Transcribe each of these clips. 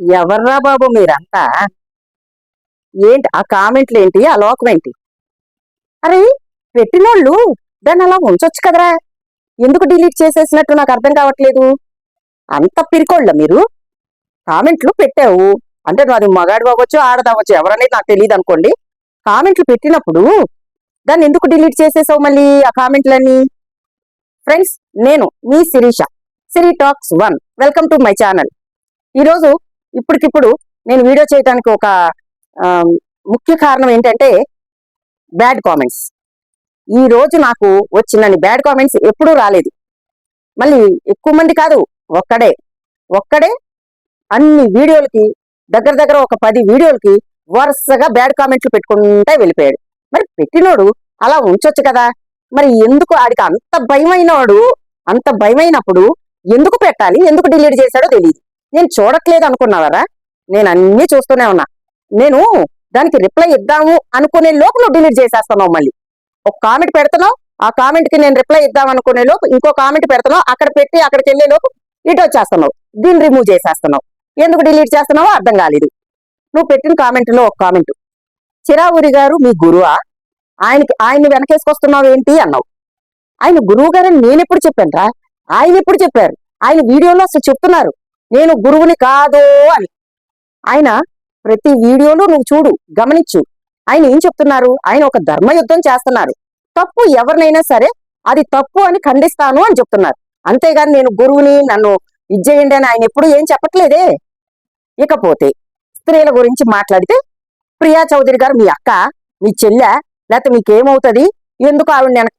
ఎవర్రా బాబు మీరంతా? ఏంటి? ఆ కామెంట్లు ఏంటి? ఆ లోకం ఏంటి? అరే పెట్టినోళ్ళు దాన్ని అలా ఉంచొచ్చు కదరా? ఎందుకు డిలీట్ చేసేసినట్టు నాకు అర్థం కావట్లేదు. అంత పిరికోళ్ళ మీరు. కామెంట్లు పెట్టావు. అంటే నువ్వు అది మగాడు అవ్వచ్చు ఆడదవ్వచ్చు ఎవరనేది నాకు తెలియదు అనుకోండి. కామెంట్లు పెట్టినప్పుడు దాన్ని ఎందుకు డిలీట్ చేసేసావు మళ్ళీ ఆ కామెంట్లన్నీ? ఫ్రెండ్స్ నేను మీ Sirisha. Siri talks one. Welcome to my channel. ఈరోజు ఇప్పటికిప్పుడు నేను వీడియో చేయడానికి ఒక ముఖ్య కారణం ఏంటంటే బ్యాడ్ కామెంట్స్. ఈ రోజు నాకు వచ్చిన బ్యాడ్ కామెంట్స్ ఎప్పుడూ రాలేదు. మళ్ళీ ఎక్కువ మంది కాదు ఒక్కడే. ఒక్కడే అన్ని వీడియోలకి దగ్గర దగ్గర ఒక పది వీడియోలకి వరుసగా బ్యాడ్ కామెంట్లు పెట్టుకుంటే వెళ్ళిపోయాడు. మరి పెట్టినోడు అలా ఉంచొచ్చు కదా? మరి ఎందుకు ఆడికి అంత భయమైనవాడు అంత భయమైనప్పుడు ఎందుకు పెట్టాలి? ఎందుకు డిలీట్ చేశాడో తెలియదు నేను చూడట్లేదు అనుకున్నావరా? నేను అన్నీ చూస్తూనే ఉన్నా. నేను దానికి రిప్లై ఇద్దాము అనుకునే లోపు నువ్వు డిలీట్ చేసేస్తున్నావు మళ్ళీ. ఒక కామెంట్ పెడుతున్నావు ఆ కామెంట్కి నేను రిప్లై ఇద్దాం అనుకునే లోపు ఇంకో కామెంట్ పెడుతున్నావు అక్కడ పెట్టి అక్కడికి వెళ్ళే లోపు ఇటు వచ్చేస్తున్నావు. దీన్ని రిమూవ్ చేసేస్తున్నావు. ఎందుకు డిలీట్ చేస్తున్నావో అర్థం కాలేదు. నువ్వు పెట్టిన కామెంట్లో ఒక కామెంట్ చిరావురి గారు మీ గురువా? ఆయనకి ఆయన్ని వెనకేసుకొస్తున్నావు ఏంటి అన్నావు. ఆయన గురువు గారని నేను ఎప్పుడు చెప్పాను రా ఆయన ఎప్పుడు చెప్పారు? ఆయన వీడియోలో అసలు చెప్తున్నారు. నేను గురువుని కాదు అని. ఆయన ప్రతి వీడియోలో నువ్వు చూడు గమనించు. ఆయన ఏం చెప్తున్నారు? ఆయన ఒక ధర్మయుద్ధం చేస్తున్నారు. తప్పు ఎవరినైనా సరే అది తప్పు అని ఖండిస్తాను అని చెప్తున్నారు. అంతేగాని నేను గురువుని నన్ను ఇచ్చేయండి అని ఆయన ఎప్పుడు ఏం చెప్పట్లేదే. ఇకపోతే స్త్రీల గురించి మాట్లాడితే ప్రియా చౌదరి గారు మీ అక్క మీ చెల్లె లేకపోతే మీకేమవుతుంది? ఎందుకు ఆవిడ నేను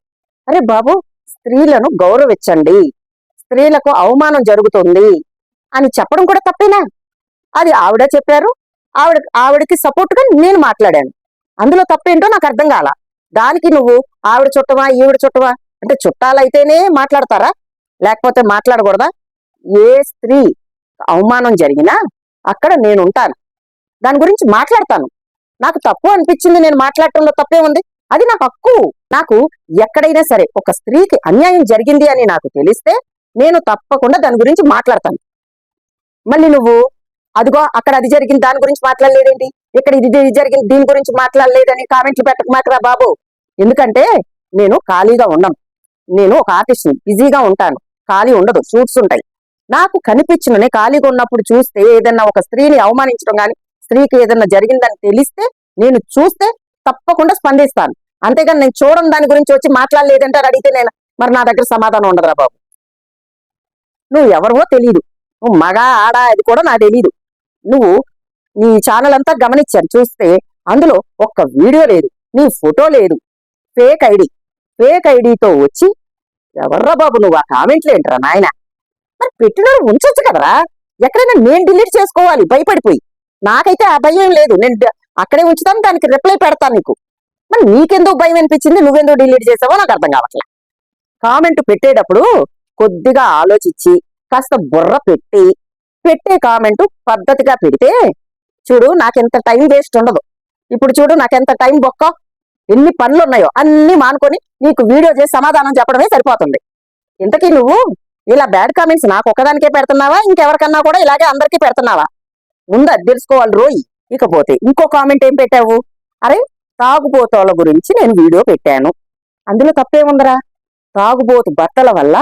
అరే బాబు స్త్రీలను గౌరవించండి. స్త్రీలకు అవమానం జరుగుతుంది. అని చెప్పడం కూడా తప్పేనా? అది ఆవిడ చెప్పారు. ఆవిడ ఆవిడకి సపోర్ట్గా నేను మాట్లాడాను. అందులో తప్పేంటో నాకు అర్థం కాల. దానికి నువ్వు ఆవిడ చుట్టమా ఈవిడ చుట్టమా? అంటే చుట్టాలైతేనే మాట్లాడతారా? లేకపోతే మాట్లాడకూడదా? ఏ స్త్రీ అవమానం జరిగినా అక్కడ నేను ఉంటాను దాని గురించి మాట్లాడతాను. నాకు తప్పు అనిపించింది నేను మాట్లాడటంలో తప్పే ఉంది. అది నాకు హక్కు. నాకు ఎక్కడైనా సరే ఒక స్త్రీకి అన్యాయం జరిగింది అని నాకు తెలిస్తే నేను తప్పకుండా దాని గురించి మాట్లాడతాను. మళ్ళీ నువ్వు అదిగో అక్కడ అది జరిగింది దాని గురించి మాట్లాడలేదేంటి? ఇక్కడ ఇది ఇది జరిగింది దీని గురించి మాట్లాడలేదని కామెంట్లు పెట్టకమాకరా బాబు. ఎందుకంటే నేను ఖాళీగా ఉన్నాను నేను ఒక ఆర్టిస్ట్ని బిజీగా ఉంటాను. ఖాళీ ఉండదు షూట్స్ ఉంటాయి. నాకు కనిపించిననే ఖాళీగా ఉన్నప్పుడు చూస్తే ఏదన్నా ఒక స్త్రీని అవమానించడం కానీ స్త్రీకి ఏదన్నా జరిగిందని తెలిస్తే నేను చూస్తే తప్పకుండా స్పందిస్తాను. అంతేగాని నేను చూడడం దాని గురించి వచ్చి మాట్లాడలేదంటే అడిగితే నేను మరి నా దగ్గర సమాధానం ఉండదురా బాబు. నువ్వు ఎవరివో తెలియదు నువ్వు మగ ఆడ అది కూడా నాకు తెలీదు. నువ్వు నీ ఛానల్ అంతా గమనించాను చూస్తే అందులో ఒక్క వీడియో లేదు నీ ఫోటో లేదు ఫేక్ ఐడి. ఫేక్ ఐడితో వచ్చి ఎవర్రా బాబు నువ్వు ఆ కామెంట్లు ఏంట్రా నాయన? మరి పెట్టిన ఉంచొచ్చు కదరా? ఎక్కడైనా నేను డిలీట్ చేసుకోవాలి భయపడిపోయి. నాకైతే ఆ భయం లేదు నేను అక్కడే ఉంచుతాను దానికి రిప్లై పెడతాను నీకు. మరి నీకెందుకు భయం అనిపించింది? నువ్వెందుకు డిలీట్ చేసావో నాకు అర్థం కావట్లే. కామెంట్ పెట్టేటప్పుడు కొద్దిగా ఆలోచించి కాస్త బుర్ర పెట్టి పెట్టే కామెంట్ పద్ధతిగా పెడితే చూడు నాకెంత టైం వేస్ట్ ఉండదు. ఇప్పుడు చూడు నాకెంత టైం బొక్క ఎన్ని పనులు ఉన్నాయో అన్ని మానుకొని నీకు వీడియో చేసి సమాధానం చెప్పడమే సరిపోతుంది. ఇంతకీ నువ్వు ఇలా బ్యాడ్ కామెంట్స్ నాకు ఒక్కదానికే పెడుతున్నావా? ఇంకెవరికన్నా కూడా ఇలాగే అందరికీ పెడుతున్నావా? ముందు అది తెలుసుకోవాలి రోయి. ఇకపోతే ఇంకో కామెంట్ ఏం పెట్టావు? అరే తాగుబోతోళ్ళ గురించి నేను వీడియో పెట్టాను. అందులో తప్పేముందరా? తాగుబోతు భర్తల వల్ల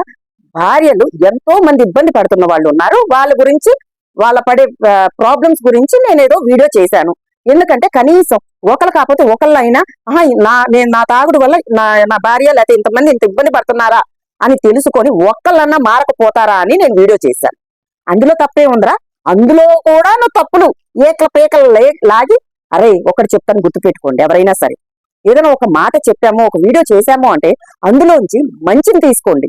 భార్యలు ఎంతో మంది ఇబ్బంది పడుతున్న వాళ్ళు ఉన్నారు. వాళ్ళ గురించి వాళ్ళ పడే ప్రాబ్లమ్స్ గురించి నేను ఏదో వీడియో చేశాను. ఎందుకంటే కనీసం ఒకరు కాకపోతే ఒకళ్ళైనా ఆహా నా నేను నా తాగుడు వల్ల నా నా భార్య లేకపోతే ఇంతమంది ఇంత ఇబ్బంది పడుతున్నారా? అని తెలుసుకొని ఒక్కళ్ళన్నా మారకపోతారా అని నేను వీడియో చేశాను. అందులో తప్పే ఉందిరా. అందులో కూడా నువ్వు తప్పులు. ఏకల పేకలు లాగి అరే ఒకటి చెప్తాను గుర్తుపెట్టుకోండి ఎవరైనా సరే. ఏదైనా ఒక మాట చెప్పామో ఒక వీడియో చేశామో అంటే అందులోంచి మంచిని తీసుకోండి.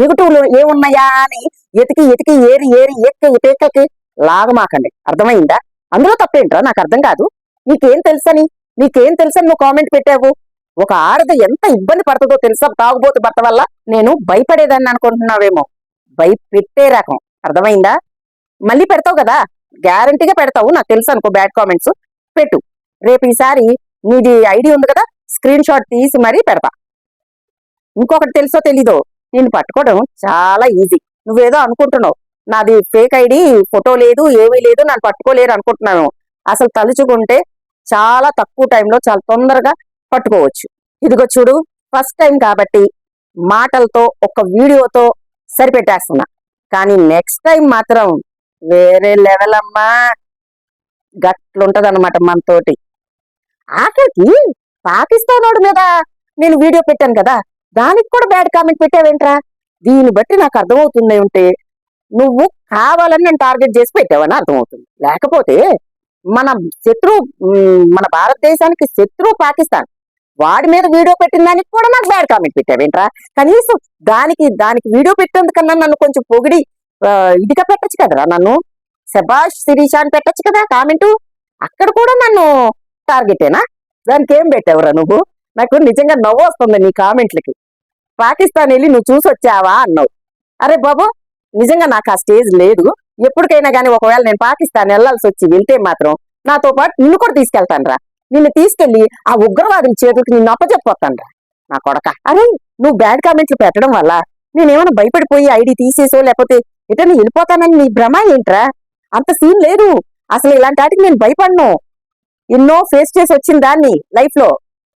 నెగటివ్లు ఏమున్నాయా అని ఎతికి ఎతికి ఏరి ఏరి ఎక్క పేకలకి లాగమాకండి. అర్థమైందా? అందులో తప్పేంట్రా? నాకు అర్థం కాదు. నీకేం తెలుసని? నీకేం తెలుసని నువ్వు కామెంట్ పెట్టావు? ఒక ఆడది ఎంత ఇబ్బంది పడుతుందో తెలుసా? తాగుబోతు భర్త వల్ల నేను భయపడేదాన్ని అనుకుంటున్నావేమో. భయపెట్టే రకం. అర్థమైందా? మళ్ళీ పెడతావు కదా? గ్యారంటీగా పెడతావు. నాకు తెలుసు అనుకో బ్యాడ్ కామెంట్స్ పెట్టు. రేపు ఈసారి నీది ఐడి ఉంది కదా? స్క్రీన్ షాట్ తీసి మరీ పెడతా. ఇంకొకటి తెలుసో తెలీదో? నేను పట్టుకోవడం చాలా ఈజీ. నువ్వేదో అనుకుంటున్నావు. నాది ఫేక్ ఐడి ఫోటో లేదు ఏమీ లేదు నన్ను పట్టుకోలేరు అనుకుంటున్నాను. అసలు తలుచుకుంటే చాలా తక్కువ టైంలో చాలా తొందరగా పట్టుకోవచ్చు. ఇదిగో చూడు ఫస్ట్ టైం కాబట్టి మాటలతో ఒక వీడియోతో సరిపెట్టేస్తున్నా. కానీ నెక్స్ట్ టైం మాత్రం వేరే లెవెల్ అమ్మా. గట్లుంటది అనమాట మనతోటి. ఆఖరికి పాకిస్తాన్ వాడి మీద నేను వీడియో పెట్టాను కదా. దానికి కూడా బ్యాడ్ కామెంట్ పెట్టావేంట్రా? దీన్ని బట్టి నాకు అర్థమవుతుంది ఉంటే నువ్వు కావాలని నేను టార్గెట్ చేసి పెట్టావని అర్థమవుతుంది. లేకపోతే మన శత్రు మన భారతదేశానికి శత్రు పాకిస్తాన్. వాడి మీద వీడియో పెట్టిన దానికి కూడా నాకు బ్యాడ్ కామెంట్ పెట్టావేంట్రా? కనీసం దానికి దానికి వీడియో పెట్టేందుకన్నా నన్ను కొంచెం పొగిడి ఇదిగా పెట్టచ్చు కదరా నన్ను? శబాష్ శిరీష అని పెట్టచ్చు కదా కామెంటు అక్కడ కూడా నన్ను టార్గెటేనా దానికి ఏం పెట్టావురా నువ్వు? నాకు నిజంగా నవ్వు వస్తుంది నీ కామెంట్లకి. పాకిస్తాన్ వెళ్ళి నువ్వు చూసొచ్చావా అన్నావు. అరే బాబు నిజంగా నాకు ఆ స్టేజ్ లేదు. ఎప్పటికైనా కానీ ఒకవేళ నేను పాకిస్తాన్ వెళ్ళాల్సి వచ్చి వెళ్తే మాత్రం నాతో పాటు నిన్ను కూడా తీసుకెళ్తాను రా నిన్ను తీసుకెళ్ళి ఆ ఉగ్రవాదుల చేతులకు నిన్ను అప్పచెప్పోతాను రా నా కొడక. అరే నువ్వు బ్యాడ్ కామెంట్లు పెట్టడం వల్ల నేనేమైనా భయపడిపోయి ఐడి తీసేసో లేకపోతే ఇటని వెళ్ళిపోతానని నీ భ్రమ ఏంట్రా? అంత సీన్ లేదు. అసలు ఇలాంటి వాటికి నేను భయపడను. ఎన్నో ఫేస్ చేసి వచ్చిన దాన్ని లైఫ్లో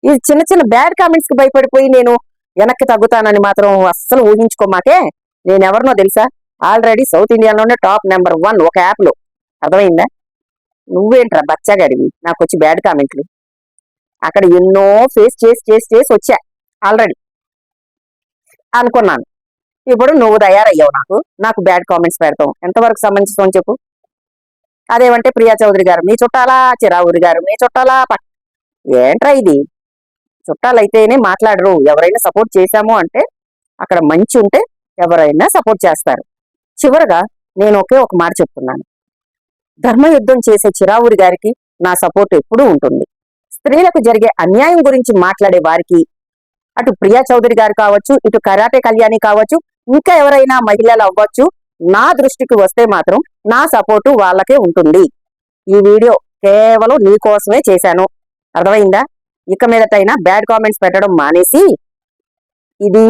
ఈ చిన్న చిన్న బ్యాడ్ కామెంట్స్కి భయపడిపోయి నేను వెనక్కి తగ్గుతానని మాత్రం అస్సలు ఊహించుకోమాకే. నేనెవరినో తెలుసా? ఆల్రెడీ సౌత్ ఇండియాలోనే టాప్ నెంబర్ వన్ ఒక యాప్లో. అర్థమైందా? నువ్వేంట్రా బచ్చగాడివి? నాకు వచ్చి బ్యాడ్ కామెంట్లు అక్కడ ఎన్నో ఫేస్ చేసి చేసి చేసి వచ్చా. ఆల్రెడీ అనుకున్నాను. ఇప్పుడు నువ్వు తయారయ్యావు నాకు. నాకు బ్యాడ్ కామెంట్స్ పెడతావు. ఎంతవరకు సంబంధించుతావు చెప్పు. అదేమంటే ప్రియా చౌదరి గారు మీ చుట్టాలా చిరావురి గారు? మీ చుట్టాలా ఏంట్రా ఇది? చుట్టాలైతేనే మాట్లాడరు. ఎవరైనా సపోర్ట్ చేశాము అంటే అక్కడ మంచి ఉంటే ఎవరైనా సపోర్ట్ చేస్తారు. చివరగా నేను ఒకే ఒక మాట చెప్తున్నాను. ధర్మయుద్ధం చేసే చిరావురి గారికి నా సపోర్ట్ ఎప్పుడూ ఉంటుంది. స్త్రీలకు జరిగే అన్యాయం గురించి మాట్లాడే వారికి అటు ప్రియా చౌదరి గారు కావచ్చు ఇటు కరాటే కళ్యాణి కావచ్చు ఇంకా ఎవరైనా మహిళలు అవ్వచ్చు నా దృష్టికి వస్తే మాత్రం నా సపోర్టు వాళ్ళకే ఉంటుంది. ఈ వీడియో కేవలం నీ కోసమే చేశాను. అర్థమైందా? ఇక మీదటైనా బ్యాడ్ కామెంట్స్ పెట్టడం మానేసి ఇది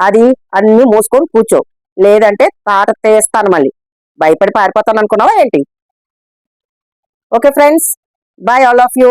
అది అన్ని మూసుకొని కూర్చో. లేదంటే తాట తీస్తాను మళ్ళీ. భయపడి పారిపోతాను అనుకున్నావా ఏంటి? Okay friends bye all of you